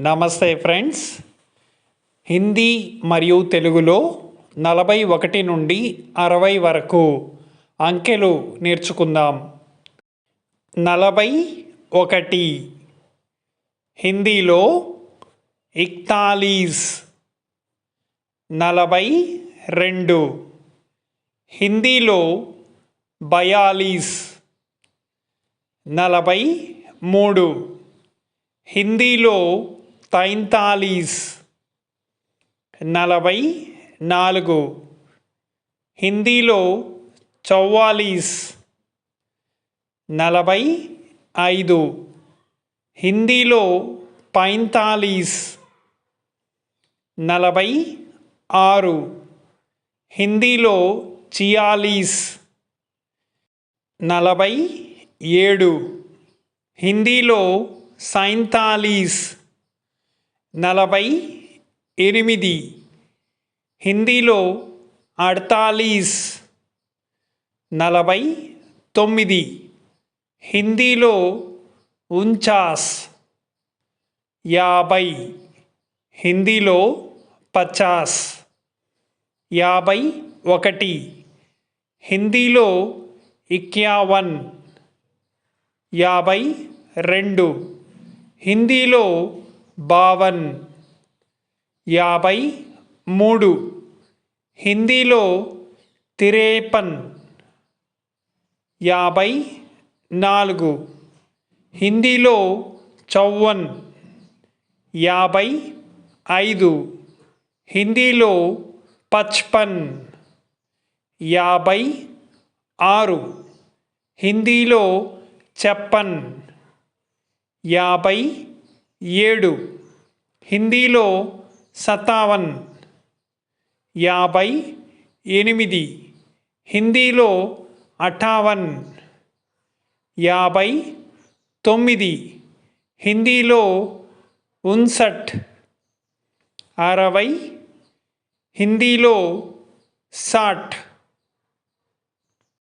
నమస్తే ఫ్రెండ్స్. హిందీ మరియు తెలుగులో నలభై ఒకటి నుండి అరవై వరకు అంకెలు నేర్చుకుందాం. నలభై ఒకటి. హిందీలో ఇక్తాలీస్. నలభై రెండు. హిందీలో బయాలీస్. నలభై మూడు. హిందీలో తైంతాలీస్ నలభై నాలుగు. హిందీలో చౌవాలీస్ నలభై ఐదు. హిందీలో పైంతాలీస్ నలభై ఆరు. హిందీలో చియాలీస్ నలభై ఏడు. హిందీలో సైంతాలీస్ నలభై ఎనిమిది. హిందీలో అడ్తాలీస్. నలభై తొమ్మిది. హిందీలో ఉంచాస్. యాభై. హిందీలో పచాస్. యాభై ఒకటి. హిందీలో ఇక్యావన్. యాభై రెండు. హిందీలో బావన్. యాభై మూడు హిందీలో తిరేపన్. యాభై నాలుగు హిందీలో చౌవన్. యాభై ఐదు హిందీలో పచ్పన్. యాభై ఆరు హిందీలో చెప్పన్. యాభై ఏడు. హిందీలో సతావన్ యాభై ఎనిమిది. హిందీలో అఠావన్. యాభై తొమ్మిది. హిందీలో ఉన్సట్. అరవై. హిందీలో సాట్.